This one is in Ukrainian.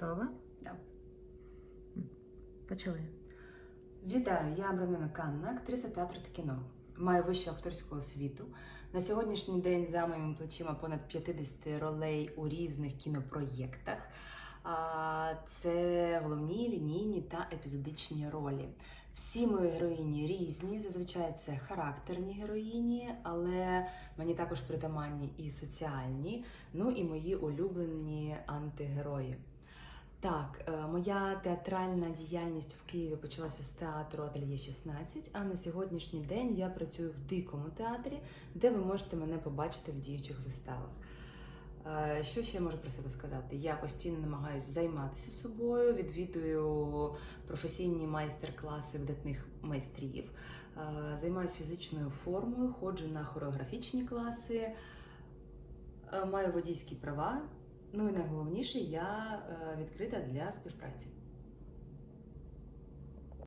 Готова? Да. Почали. Вітаю, я Абраміна Канна, актриса театру та кіно. Маю вищу акторську освіту. На сьогоднішній день за моїми плечима понад 50 ролей у різних кінопроєктах. Це головні, лінійні та епізодичні ролі. Всі мої героїні різні, зазвичай це характерні героїні, але мені також притаманні і соціальні, ну і мої улюблені антигерої. Так, е, моя театральна діяльність в Києві почалася з театру Ательє 16, а на сьогоднішній день я працюю в дикому театрі, де ви можете мене побачити в діючих виставах. Е, Що ще я можу про себе сказати? Я постійно намагаюся займатися собою, відвідую професійні майстер-класи видатних майстрів, е, займаюся фізичною формою, ходжу на хореографічні класи, маю водійські права. Ну і найголовніше, я е, відкрита для співпраці.